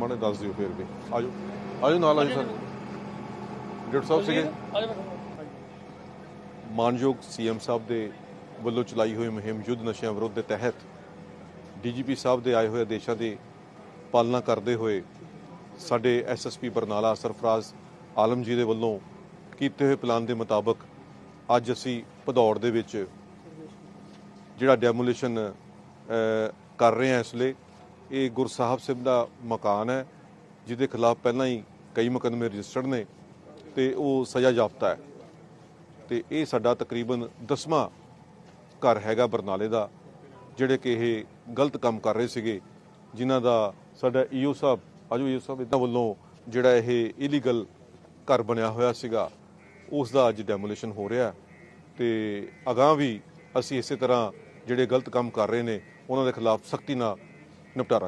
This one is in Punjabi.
ਮਾਣੇ ਦੱਸ ਦਿਓ ਫਿਰ ਵੀ। ਆਜੋ। ਆਜੋ ਨਾਲ ਆਜੋ ਸਰ। ਡਾਕਟਰ ਸਾਹਿਬ ਸੀਗੇ। ਮਾਨਯੋਗ ਸੀਐਮ ਸਾਹਿਬ ਦੇ ਵੱਲੋਂ ਚਲਾਈ ਹੋਈ ਮੁਹਿੰਮ ਯੁੱਧ ਨਸ਼ਿਆਂ ਵਿਰੁੱਧ ਦੇ ਤਹਿਤ ਡੀਜੀਪੀ ਸਾਹਿਬ ਦੇ ਆਏ ਹੋਏ ਆਦੇਸ਼ਾਂ ਦੀ ਪਾਲਣਾ ਕਰਦੇ ਹੋਏ ਸਾਡੇ ਐਸਐਸਪੀ ਬਰਨਾਲਾ ਸਰਫਰਾਜ਼ ਆਲਮ ਜੀ ਦੇ ਵੱਲੋਂ ਕੀਤੇ ਹੋਏ ਪਲਾਨ ਦੇ ਮੁਤਾਬਕ ਅੱਜ ਅਸੀਂ ਭਦੌੜ ਦੇ ਵਿੱਚ ਜਿਹੜਾ ਡੈਮੋਲੀਸ਼ਨ ਕਰ ਰਹੇ ਹਾਂ ਇਸ ਲਈ ਇਹ ਗੁਰਸਾਹਿਬ ਸਿੰਘ ਦਾ ਮਕਾਨ ਹੈ, ਜਿਹਦੇ ਖਿਲਾਫ ਪਹਿਲਾਂ ਹੀ ਕਈ ਮੁਕੱਦਮੇ ਰਜਿਸਟਰਡ ਨੇ ਤੇ ਉਹ ਸਜ਼ਾ ਜਾਪਤਾ ਹੈ। ਤੇ ਇਹ ਸਾਡਾ ਤਕਰੀਬਨ 10ਵਾਂ ਘਰ ਹੈਗਾ ਬਰਨਾਲੇ ਦਾ, ਜਿਹੜੇ ਕਿ ਇਹ ਗਲਤ ਕੰਮ ਕਰ ਰਹੇ ਸੀਗੇ, ਜਿਨ੍ਹਾਂ ਦਾ ਸਾਡਾ ਈਓ ਸਾਹਿਬ, ਆਜੋ ਈਓ ਸਾਹਿਬ ਇਦਾਂ ਵੱਲੋਂ ਜਿਹੜਾ ਇਹ ਇਲੀਗਲ ਘਰ ਬਣਿਆ ਹੋਇਆ ਸੀਗਾ, ਉਸ ਦਾ ਅੱਜ ਡੈਮੋਲੀਸ਼ਨ ਹੋ ਰਿਹਾ ਤੇ ਅਗਾਹ ਵੀ ਅਸੀਂ ਇਸੇ ਤਰ੍ਹਾਂ ਜਿਹੜੇ ਗਲਤ ਕੰਮ ਕਰ ਰਹੇ ਨੇ, ਉਹਨਾਂ ਦੇ ਖਿਲਾਫ ਸਖਤੀ ਨਾਲ ਨਿਪਟਾਰਾ